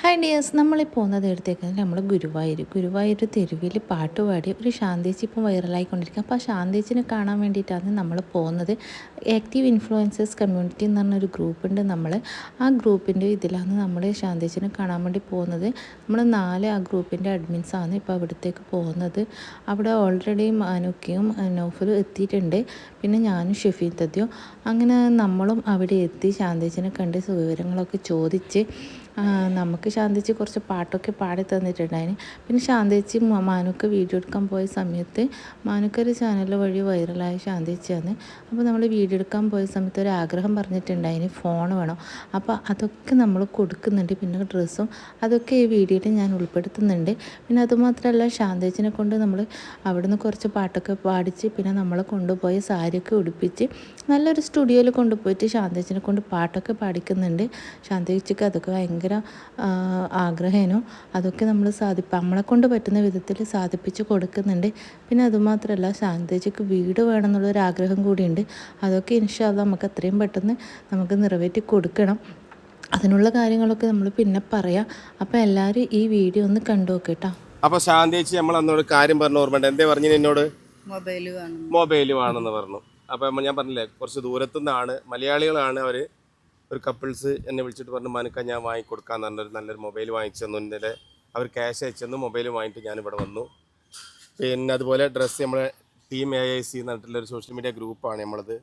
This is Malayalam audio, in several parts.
ഹായ് ഡിയേഴ്സ് നമ്മൾ പോകുന്നത് എടുത്തേക്കുന്നത് നമ്മൾ ഗുരുവായൂർ ഗുരുവായൂർ തെരുവിൽ പാട്ട് പാടി ഒരു ശാന്തേച്ചി ഇപ്പം വൈറലായിക്കൊണ്ടിരിക്കുക അപ്പോൾ ആ ശാന്തേച്ചിനെ കാണാൻ വേണ്ടിയിട്ടാണ് നമ്മൾ പോകുന്നത്. ആക്റ്റീവ് ഇൻഫ്ലുവൻസേഴ്സ് കമ്മ്യൂണിറ്റി എന്ന് പറഞ്ഞൊരു ഗ്രൂപ്പുണ്ട് നമ്മൾ ആ ഗ്രൂപ്പിന്റെ ഇതിലാണ് നമ്മൾ ശാന്തേച്ചിനെ കാണാൻ വേണ്ടി പോകുന്നത്. നമ്മൾ നാല് ആ ഗ്രൂപ്പിന്റെ അഡ്മിൻസാണ് ഇപ്പോൾ അവിടത്തേക്ക് പോകുന്നത്. അവിടെ ഓൾറെഡി മാനുക്കിയും നൗഫലും എത്തിയിട്ടുണ്ട്. പിന്നെ ഞാനും ഷെഫീൻ തദ്യോ അങ്ങനെ നമ്മളും അവിടെ എത്തി ശാന്തേച്ചിനെ കണ്ട് വിവരങ്ങളൊക്കെ ചോദിച്ച് നമുക്ക് ശാന്തിച്ച് കുറച്ച് പാട്ടൊക്കെ പാടി തന്നിട്ടുണ്ടായിന്. പിന്നെ ശാന്തിച്ച് മാനുക്ക് വീഡിയോ എടുക്കാൻ പോയ സമയത്ത് മാനുക്കൊരു ചാനൽ വഴി വൈറലായ ശാന്തിച്ചാണ് അപ്പോൾ നമ്മൾ വീഡിയോ എടുക്കാൻ പോയ സമയത്ത് ഒരു ആഗ്രഹം പറഞ്ഞിട്ടുണ്ടായിന് ഫോൺ വേണം. അപ്പോൾ അതൊക്കെ നമ്മൾ കൊടുക്കുന്നുണ്ട്. പിന്നെ ഡ്രസ്സും അതൊക്കെ ഈ വീഡിയോയിൽ ഞാൻ ഉൾപ്പെടുത്തുന്നുണ്ട്. പിന്നെ അതുമാത്രമല്ല ശാന്തിച്ചിനെ കൊണ്ട് നമ്മൾ അവിടുന്ന് കുറച്ച് പാട്ടൊക്കെ പാടിച്ച് പിന്നെ നമ്മളെ കൊണ്ടുപോയ സാരിയൊക്കെ ഉടുപ്പിച്ച് നല്ലൊരു സ്റ്റുഡിയോയിൽ കൊണ്ടുപോയിട്ട് ശാന്തിച്ചിനെ കൊണ്ട് പാട്ടൊക്കെ പാടിക്കുന്നുണ്ട്. ശാന്തേച്ചിക്ക് അതൊക്കെ ഭയങ്കര ആഗ്രഹേനു. അതൊക്കെ നമ്മൾ സാധിപ്പ നമ്മളെ കൊണ്ട് പറ്റുന്ന വിധത്തിൽ സാധിപ്പിച്ച് കൊടുക്കുന്നുണ്ട്. പിന്നെ അതുമാത്രമല്ല ശാന്തേജിക്ക് വീട് വേണമെന്നുള്ളൊരു ആഗ്രഹം കൂടിയുണ്ട്. അതൊക്കെ ഇൻഷാല്ല നമുക്ക് എത്രയും പെട്ടെന്ന് നമുക്ക് നിറവേറ്റി കൊടുക്കണം. അതിനുള്ള കാര്യങ്ങളൊക്കെ നമ്മൾ പിന്നെ പറയാം. അപ്പോൾ എല്ലാവരും ഈ വീഡിയോ ഒന്ന് കണ്ടു നോക്കേട്ടോ അപ്പൊ ശാന്തേച്ചി നമ്മൾ അന്നോട് കാര്യം പറഞ്ഞു ഓർമ്മയുണ്ട്. എന്തേ പറഞ്ഞു എന്നോട് മൊബൈൽ വേണം. മൊബൈൽ വേണമെന്ന് പറഞ്ഞു. അപ്പൊ ഞാൻ പറഞ്ഞില്ലേ കുറച്ച് ദൂരത്തുനിന്നാണ് മലയാളികളാണ് അവർ ഒരു കപ്പിൾസ് എന്നെ വിളിച്ചിട്ട് പറഞ്ഞു മനുക്ക ഞാൻ വാങ്ങിക്കൊടുക്കാന്ന് പറഞ്ഞൊരു നല്ലൊരു മൊബൈൽ വാങ്ങിച്ചു തന്നു ഇന്നലെ അവർ ക്യാഷ് അയച്ചെന്ന് മൊബൈൽ വാങ്ങിയിട്ട് ഞാനിവിടെ ഇവിടെ വന്നു. പിന്നെ അതുപോലെ ഡ്രസ്സ് നമ്മളെ ടീം എ ഐ സി എന്നിട്ടുള്ളൊരു ഒരു സോഷ്യൽ മീഡിയ ഗ്രൂപ്പാണ് നമ്മളത്.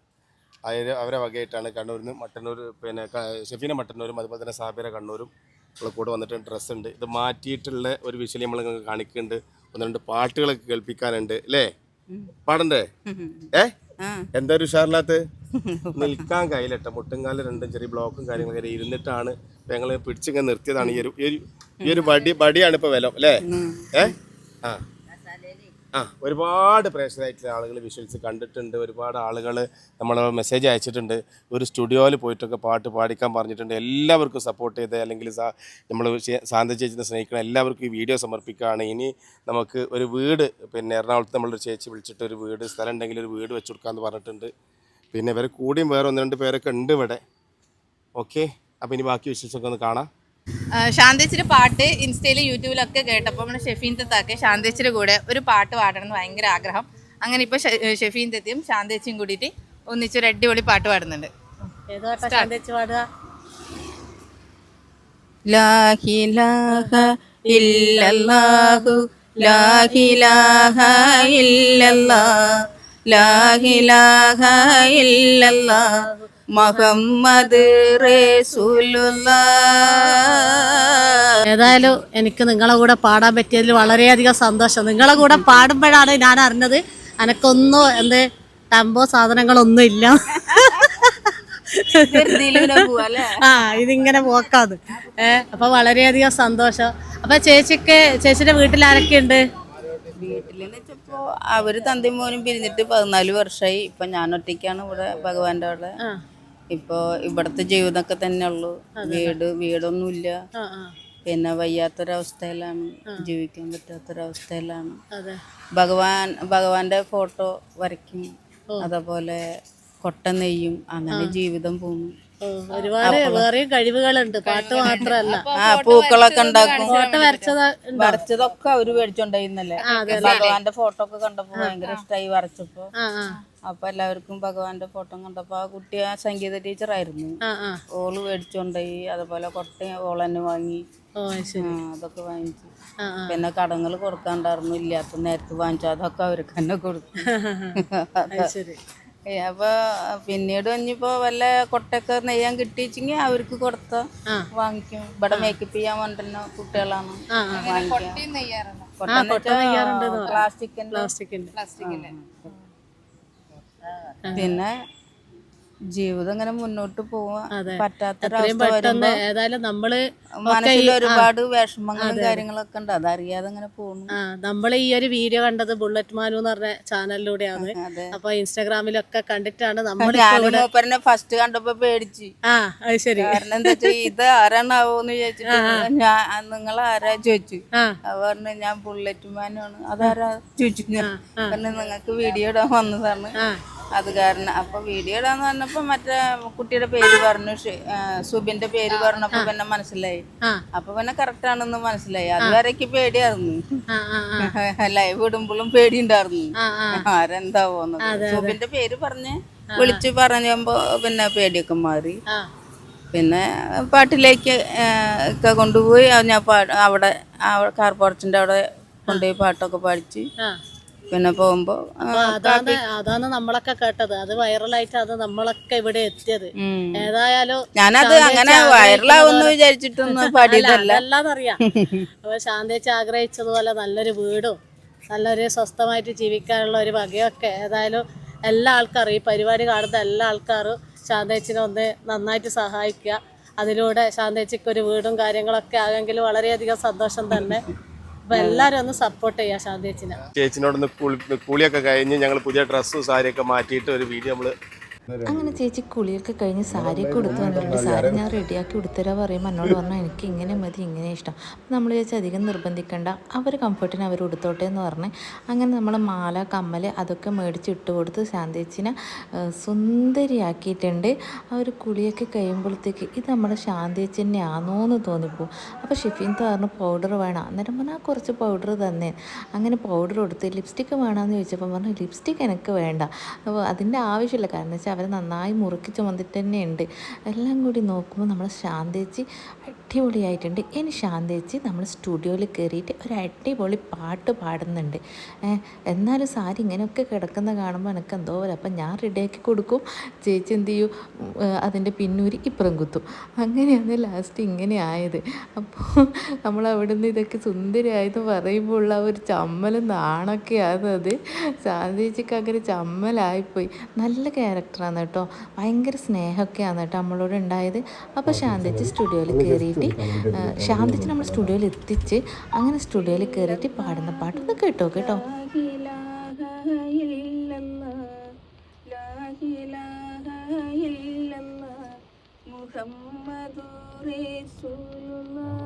അതിൽ അവരെ വകയായിട്ടാണ് കണ്ണൂരിൽ നിന്ന് മട്ടന്നൂർ പിന്നെ ഷെഫീന മട്ടന്നൂരും അതുപോലെ തന്നെ സാബിര കണ്ണൂരും നമ്മളെ കൂടെ വന്നിട്ട് ഡ്രസ്സ് ഉണ്ട്. ഇത് മാറ്റിയിട്ടുള്ള ഒരു വിഷയം നമ്മൾ നിങ്ങൾക്ക് കാണിക്കുന്നുണ്ട്. ഒന്ന് രണ്ട് പാട്ടുകളൊക്കെ കേൾപ്പിക്കാനുണ്ട് അല്ലേ? പാടണ്ടേ? ഏ? എന്താ ഒരു ഉഷാറില്ലാത്ത? നിൽക്കാൻ കയ്യിലട്ട മുട്ടുംകാൽ രണ്ടും ചെറിയ ബ്ലോക്കും കാര്യങ്ങളൊക്കെ ഇരുന്നിട്ടാണ് ഞങ്ങൾ പിടിച്ചിങ്ങനെ നിർത്തിയതാണ്. ഈ ഒരു ഈ ഒരു- വടി വടിയാണ് ഇപ്പൊ വില അല്ലേ? ഏ? ആ. ആ ഒരുപാട് പ്രേക്ഷകരായിട്ടുള്ള ആളുകൾ വിഷ്വൽസ് കണ്ടിട്ടുണ്ട്. ഒരുപാട് ആളുകൾ നമ്മൾ മെസ്സേജ് അയച്ചിട്ടുണ്ട്. ഒരു സ്റ്റുഡിയോയിൽ പോയിട്ടൊക്കെ പാട്ട് പാടിക്കാൻ പറഞ്ഞിട്ടുണ്ട്. എല്ലാവർക്കും സപ്പോർട്ട് ചെയ്ത് അല്ലെങ്കിൽ നമ്മൾ ശാന്ത ചേച്ചിനെ സ്നേഹിക്കണം എല്ലാവർക്കും ഈ വീഡിയോ സമർപ്പിക്കുകയാണ്. ഇനി നമുക്ക് ഒരു വീട് പിന്നെ എറണാകുളത്ത് നമ്മളൊരു ചേച്ചി വിളിച്ചിട്ട് ഒരു വീട് സ്ഥലം ഉണ്ടെങ്കിൽ ഒരു വീട് വെച്ചു കൊടുക്കാമെന്ന് പറഞ്ഞിട്ടുണ്ട്. പിന്നെ ഇവരെ കൂടിയും വേറെ ഒന്ന് രണ്ട് പേരൊക്കെ ഉണ്ട് ഇവിടെ. ഓക്കെ അപ്പോൾ ഇനി ബാക്കി വിശേഷമൊക്കെ ഒന്ന് കാണാം. ശാന്തേച്ചിയുടെ പാട്ട് ഇൻസ്റ്റയിൽ യൂട്യൂബിലൊക്കെ കേട്ടപ്പോൾ നമ്മുടെ ഷെഫീൻ തത്താക്ക് ശാന്തേച്ചിയുടെ കൂടെ ഒരു പാട്ട് പാടണം എന്ന് ഭയങ്കര ആഗ്രഹം. അങ്ങനെ ഇപ്പോൾ ഷെഫീൻ തത്തിയും ശാന്തേച്ചിയും കൂടിയിട്ട് ഒന്നിച്ചൊരു അടിപൊളി പാട്ട് പാടുന്നുണ്ട്. ഇല്ലല്ലാഹു ലാഹിലാഹ ഇല്ലല്ലാഹ് ലാഹിലാഹ മുഹമ്മദ് ഏതായാലും എനിക്ക് നിങ്ങളെ കൂടെ പാടാൻ പറ്റിയതിൽ വളരെയധികം സന്തോഷം. നിങ്ങളെ കൂടെ പാടുമ്പോഴാണ് ഞാൻ അറിഞ്ഞത് എനക്കൊന്നും എന്ത് ടംബോ സാധനങ്ങളൊന്നും ഇല്ല. ആ ഇതിങ്ങനെ പോക്കാത് ഏഹ് അപ്പൊ വളരെയധികം സന്തോഷം. അപ്പൊ ചേച്ചിക്ക് ചേച്ചിയുടെ വീട്ടിൽ ആരൊക്കെ ഉണ്ട് വീട്ടിലെന്ന് വെച്ചപ്പോ അവർ തന്തയും മോനും പിരിഞ്ഞിട്ട് പതിനാല് വർഷമായി ഇപ്പൊ ഞാൻ ഒറ്റയ്ക്കാണ് ഇവിടെ ഭഗവാന്റെ അവിടെ. ഇപ്പൊ ഇവിടത്തെ ജീവിതമൊക്കെ തന്നെ ഉള്ളു വീട് വീടൊന്നുമില്ല. പിന്നെ വയ്യാത്തൊരവസ്ഥയിലാണ്. ജീവിക്കാൻ പറ്റാത്തൊരവസ്ഥയിലാണ്. ഭഗവാൻ ഭഗവാന്റെ ഫോട്ടോ വരയ്ക്കും. അതേപോലെ കൊട്ട നെയ്യും അങ്ങനെ ജീവിതം പോകുന്നു ഓ, ഒരുപാട് വേറെയും കഴിവുകളുണ്ട്. പാട്ട് മാത്രല്ല ആ പൂക്കളൊക്കെ ഉണ്ടാക്കും ഫോട്ടോ വരച്ചത് വരച്ചതൊക്കെ അവർ മേടിച്ചോണ്ടായിരുന്നല്ലേ? ഭഗവാന്റെ ഫോട്ടോ ഒക്കെ കണ്ടപ്പോ ഭയങ്കര ഇഷ്ടമായി വരച്ചപ്പോ. അപ്പൊ എല്ലാവർക്കും ഭഗവാന്റെ ഫോട്ടോ കണ്ടപ്പോ ആ കുട്ടി ആ സംഗീത ടീച്ചർ ആയിരുന്നു. ഓൾ മേടിച്ചോണ്ടായി. അതുപോലെ കൊട്ട ഓളന്നെ വാങ്ങി. ഓ ശരി. അതൊക്കെ വാങ്ങിച്ചു. പിന്നെ കടങ്ങൾ കൊടുക്കാണ്ടായിരുന്നു. ഇല്ലാത്ത നേരത്ത് വാങ്ങിച്ചു അതൊക്കെ അവർക്ക് തന്നെ കൊടുത്തു. അത് ഏ, അപ്പൊ പിന്നീട് ഇനിയിപ്പോ വല്ല കൊട്ടൊക്കെ നെയ്യാൻ കിട്ടിച്ചെങ്കിൽ അവർക്ക് കൊടുത്ത വാങ്ങിക്കും. ഇവിടെ മേക്കപ്പ് ചെയ്യാൻ കൊണ്ടുവരുന്ന കുട്ടികളാണ്. പ്ലാസ്റ്റിക്കിന്റെ. പിന്നെ ജീവിതം ഇങ്ങനെ മുന്നോട്ട് പോവാ എത്രയും പറ്റാത്തൊരവസ്ഥ ഏതായാലും നമ്മൾ മനസ്സിൽ ഒരുപാട് വിഷമങ്ങളും കാര്യങ്ങളൊക്കെ ഉണ്ട്. അതറിയാതെ അങ്ങനെ പോകുന്നു. നമ്മൾ ഈ ഒരു വീഡിയോ കണ്ടത് ബുള്ളറ്റ് മാനു എന്ന് പറഞ്ഞ ചാനലിലൂടെയാണ്. അപ്പൊ ഇൻസ്റ്റാഗ്രാമിലൊക്കെ കണ്ടിട്ടാണ് നമ്മൾ മൂപ്പരനെ ഫസ്റ്റ് കണ്ടപ്പോ പേടിച്ച്. ആ അത് ശരി. കാരണം എന്താ വെച്ചാ ഇത് ആരാണാവോന്ന് ചോദിച്ചിട്ട് ഞാൻ നിങ്ങൾ ആരാ ചോദിച്ചു. അത് പറഞ്ഞു ഞാൻ ബുള്ളറ്റ് മാനാണ് അതാരാ ചോദിച്ചു നിങ്ങക്ക് നിങ്ങൾക്ക് വീഡിയോ ഇടാൻ വന്നതാണ്. അത് കാരണം അപ്പൊ വീഡിയോ ഇടാന്ന് പറഞ്ഞപ്പോ മറ്റേ കുട്ടിയുടെ പേര് പറഞ്ഞു സുബിന്റെ പേര് പറഞ്ഞപ്പോ പിന്നെ മനസ്സിലായി. അപ്പൊ പിന്നെ കറക്റ്റ് ആണെന്ന് മനസ്സിലായി. അതുവരേക്ക് പേടിയായിരുന്നു. ലൈവ് ഇടുമ്പോഴും പേടി ഉണ്ടായിരുന്നു ആ. ആരെന്താവോന്നത് സുബിന്റെ പേര് പറഞ്ഞ് വിളിച്ചു പറഞ്ഞപ്പോ പിന്നെ പേടിയൊക്കെ മാറി. പിന്നെ പാട്ടിലേക്ക് ഒക്കെ കൊണ്ടുപോയി. ഞാൻ അവിടെ കാർ പോർച്ചിന്റെ അവിടെ കൊണ്ടുപോയി പാട്ടൊക്കെ പഠിച്ച് ആ. പിന്നെ പോകുമ്പോ അതാണ് അതാണ് നമ്മളൊക്കെ കേട്ടത്. അത് വൈറലായിട്ട് അത് നമ്മളൊക്കെ ഇവിടെ എത്തിയത്. ഏതായാലും ഞാനത് അങ്ങനെ വൈറലാവുന്ന വിചാരിച്ചിട്ടൊന്നും പാടിയതല്ല അല്ലാന്നറിയാം അപ്പൊ ശാന്തേച്ചി ആഗ്രഹിച്ചതുപോലെ നല്ലൊരു വീടും നല്ലൊരു സ്വസ്ഥമായിട്ട് ജീവിക്കാനുള്ള ഒരു വകയൊക്കെ ഏതായാലും എല്ലാ ആൾക്കാരും ഈ പരിപാടി കാണുന്ന എല്ലാ ആൾക്കാരും ശാന്തേച്ചിനെ ഒന്ന് നന്നായിട്ട് സഹായിക്കുക. അതിലൂടെ ശാന്തേച്ചിക്ക് ഒരു വീടും കാര്യങ്ങളൊക്കെ ആകെങ്കിൽ വളരെയധികം സന്തോഷം തന്നെ. അപ്പൊ എല്ലാരും ഒന്ന് സപ്പോർട്ട് ചെയ്യുക ശാന്തേച്ചിനെ ചേച്ചിനോടൊന്ന് കൂളിയൊക്കെ കഴിഞ്ഞ് ഞങ്ങൾ പുതിയ ഡ്രസ്സും സാരിയൊക്കെ മാറ്റിയിട്ട് ഒരു വീഡിയോ നമ്മൾ അങ്ങനെ ചേച്ചി കുളിയൊക്കെ കഴിഞ്ഞ് സാരി കൊടുത്തു വന്നിട്ടുണ്ട്. സാരി ഞാൻ റെഡിയാക്കി കൊടുത്തരാ പറയുമ്പോൾ എന്നോട് പറഞ്ഞു എനിക്ക് ഇങ്ങനെ മതി ഇങ്ങനെ ഇഷ്ടം. നമ്മൾ ചേച്ചി അധികം നിർബന്ധിക്കണ്ട. അവർ കംഫർട്ടിന് അവർ ഉടുത്തോട്ടെ എന്ന് പറഞ്ഞ് അങ്ങനെ നമ്മൾ മാല കമ്മൽ അതൊക്കെ മേടിച്ച് ഇട്ട് കൊടുത്ത് ശാന്തേച്ചിനെ സുന്ദരിയാക്കിയിട്ടുണ്ട്. ആ ഒരു കുളിയൊക്കെ കഴിയുമ്പോഴത്തേക്ക് ഇത് നമ്മുടെ ശാന്തേച്ചിനെ ആണോ എന്ന് തോന്നിപ്പോവും. അപ്പോൾ ഷിഫിൻത്ത് പറഞ്ഞു പൗഡർ വേണം. അന്നേരം പറഞ്ഞാൽ കുറച്ച് പൗഡർ തന്നെ. അങ്ങനെ പൗഡർ കൊടുത്ത് ലിപ്സ്റ്റിക്ക് വേണമെന്ന് ചോദിച്ചപ്പോൾ പറഞ്ഞു ലിപ്സ്റ്റിക്ക് എനിക്ക് വേണ്ട. അപ്പോൾ അതിന്റെ ആവശ്യമില്ല. കാരണം വെച്ചാൽ അവർ നന്നായി മുറുക്കി ചുമന്നിട്ട് തന്നെ ഉണ്ട് എല്ലാം കൂടി നോക്കുമ്പോൾ നമ്മൾ ശാന്തേച്ചി അടിപൊളിയായിട്ടുണ്ട്. ഇനി ശാന്തേച്ചി നമ്മൾ സ്റ്റുഡിയോയിൽ കയറിയിട്ട് ഒരു അടിപൊളി പാട്ട് പാടുന്നുണ്ട്. എന്നാലും സാരി ഇങ്ങനെയൊക്കെ കിടക്കുന്ന കാണുമ്പോൾ എനിക്ക് എന്തോ പോലെ. അപ്പം ഞാൻ റെഡിയാക്കി കൊടുക്കും. ചേച്ചി എന്ത് ചെയ്യും? അതിന്റെ പിന്നൂരി ഇപ്പുറം കുത്തും. അങ്ങനെയാണ് ലാസ്റ്റ് ഇങ്ങനെ ആയത്. അപ്പോൾ നമ്മൾ അവിടെ നിന്ന് ഇതൊക്കെ സുന്ദരിയായത് പറയുമ്പോൾ ഉള്ള ഒരു ചമ്മലും നാണൊക്കെയാണ് അത് ശാന്തേച്ചിക്ക് അങ്ങനെ ചമ്മലായിപ്പോയി. നല്ല ക്യാരക്ടറാണ് കേട്ടോ. ഭയങ്കര സ്നേഹമൊക്കെയാണ് കേട്ടോ നമ്മളോട് ഉണ്ടായത്. അപ്പോൾ ശാന്തിച്ച് സ്റ്റുഡിയോയിൽ കയറിയിട്ട് ശാന്തിച്ച് നമ്മൾ സ്റ്റുഡിയോയിൽ എത്തിച്ച് അങ്ങനെ സ്റ്റുഡിയോയിൽ കയറിയിട്ട് പാടുന്ന പാട്ടൊന്ന് കേട്ടോ കേട്ടോ. കഥകൾ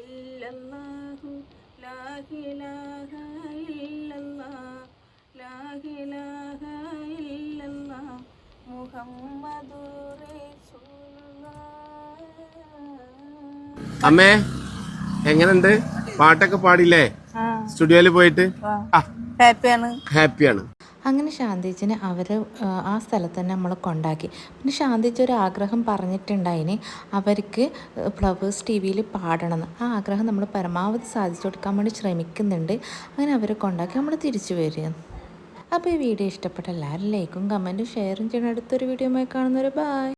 ഇല്ലല്ലാഹു ലാഹിലാഹ ലാഹിലാഹ അമ്മേ എങ്ങനുണ്ട് പാട്ടൊക്കെ പാടില്ലേ സ്റ്റുഡിയോയിൽ പോയിട്ട്? ഹാപ്പിയാണ്. ഹാപ്പിയാണ്. അങ്ങനെ ശാന്തിജിനെ അവർ ആ സ്ഥലത്ത് തന്നെ നമ്മൾ കൊണ്ടാക്കി. പിന്നെ ശാന്തിജി ഒരു ആഗ്രഹം പറഞ്ഞിട്ടുണ്ടായിന് അവർക്ക് ഫ്ലവേഴ്സ് ടി വിയിൽ പാടണമെന്ന് ആ ആഗ്രഹം നമ്മൾ പരമാവധി സാധിച്ചു കൊടുക്കാൻ വേണ്ടി ശ്രമിക്കുന്നുണ്ട്. അങ്ങനെ അവരെ കൊണ്ടാക്കി നമ്മൾ തിരിച്ചു വരിക. അപ്പോൾ ഈ വീഡിയോ ഇഷ്ടപ്പെട്ട എല്ലാവരും ലൈക്കും കമന്റും ഷെയറും ചെയ്യണം. അടുത്തൊരു വീഡിയോ കാണുന്നവർ ബൈ.